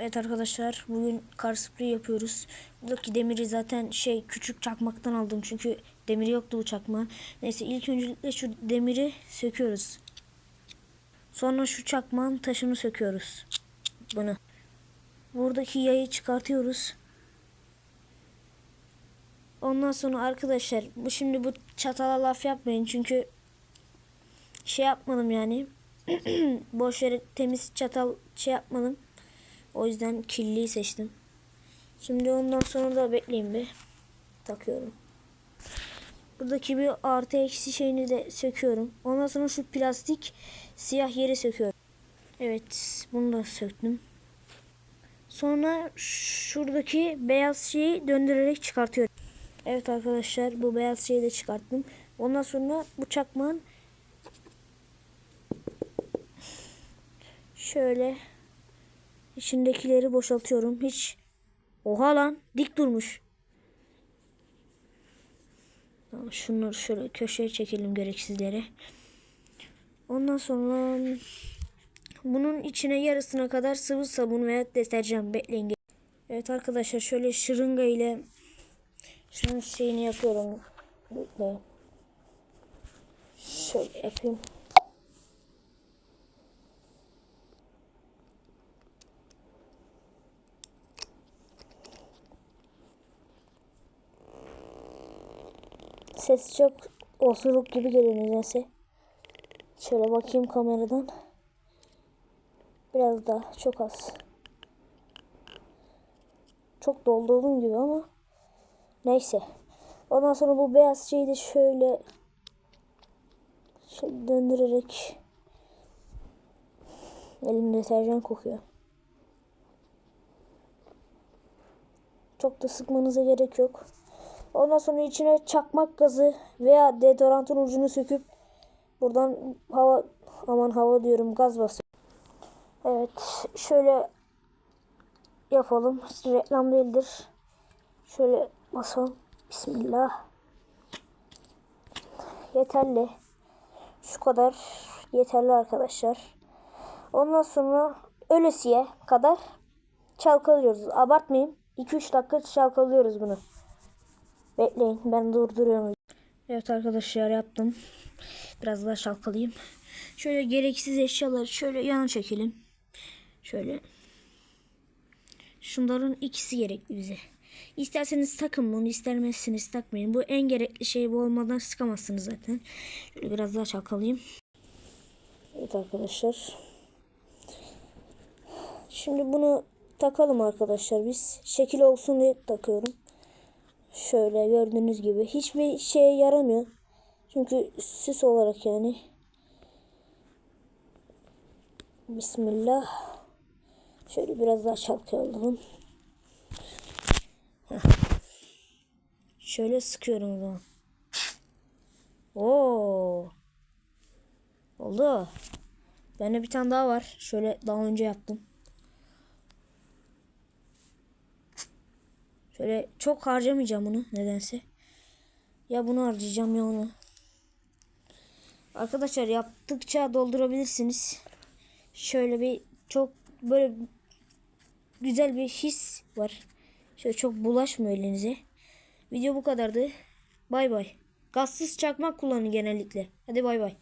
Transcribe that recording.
Evet arkadaşlar bugün kar spreyi yapıyoruz. Buradaki demiri zaten şey küçük çakmaktan aldım çünkü demiri yoktu bu çakma. Neyse ilk öncelikle şu demiri söküyoruz. Sonra şu çakmağın taşını söküyoruz. Bunu. Buradaki yayı çıkartıyoruz. Ondan sonra arkadaşlar bu şimdi bu çatala laf yapmayın çünkü şey yapmadım yani. Boş yere temiz çatal şey yapmadım. O yüzden kirliyi seçtim. Şimdi ondan sonra da bekleyin bir. Takıyorum. Buradaki bir artı eksi şeyini de söküyorum. Ondan sonra şu plastik siyah yeri söküyorum. Evet bunu da söktüm. Sonra şuradaki beyaz şeyi döndürerek çıkartıyorum. Evet arkadaşlar bu beyaz şeyi de çıkarttım. Ondan sonra bu çakmağın şöyle içindekileri boşaltıyorum. Hiç oha lan dik durmuş. Şunları şöyle köşeye çekelim gereksizleri. Ondan sonra bunun içine yarısına kadar sıvı sabun veya deterjan bekleyin. Evet arkadaşlar şöyle şırınga ile şunun şeyini yapıyorum. Bekleyin. Şöyle yapayım. Ses çok osuruk gibi geliyor nedense. Şöyle bakayım kameradan. Biraz daha çok az. Çok doldurdum gibi ama neyse. Ondan sonra bu beyaz şeyi de şöyle şöyle döndürerek elim deterjan kokuyor. Çok da sıkmanıza gerek yok. Ondan sonra içine çakmak gazı veya deodorantın ucunu söküp buradan hava aman hava diyorum gaz basıyor. Evet şöyle yapalım. Reklam değildir. Şöyle basalım. Bismillah. Yeterli. Şu kadar yeterli arkadaşlar. Ondan sonra ölesiye kadar çalkalıyoruz. Abartmayayım. 2-3 dakika çalkalıyoruz bunu. Bekleyin ben durduruyorum. Evet arkadaşlar yaptım. Biraz daha çalkalayayım. Şöyle gereksiz eşyaları şöyle yana çekelim. Şöyle. Şunların ikisi gerekli bize. İsterseniz takın bunu, istermezseniz takmayın. Bu en gerekli şey bu olmadan sıkamazsınız zaten. Şöyle biraz daha çalkalayayım. Evet arkadaşlar. Şimdi bunu takalım arkadaşlar biz. Şekil olsun diye takıyorum. Şöyle gördüğünüz gibi. Hiçbir şeye yaramıyor. Çünkü süs olarak yani. Bismillah. Şöyle biraz daha çalkalayalım. Şöyle sıkıyorum o zaman. Oo. Oldu. Bende bir tane daha var. Şöyle daha önce yaptım. Şöyle çok harcamayacağım bunu nedense. Ya bunu harcayacağım ya onu. Arkadaşlar yaptıkça doldurabilirsiniz. Şöyle bir çok böyle güzel bir his var. Şöyle çok bulaşmıyor elinize. Video bu kadardı. Bay bay. Gazsız çakmak kullanın genellikle. Hadi bay bay.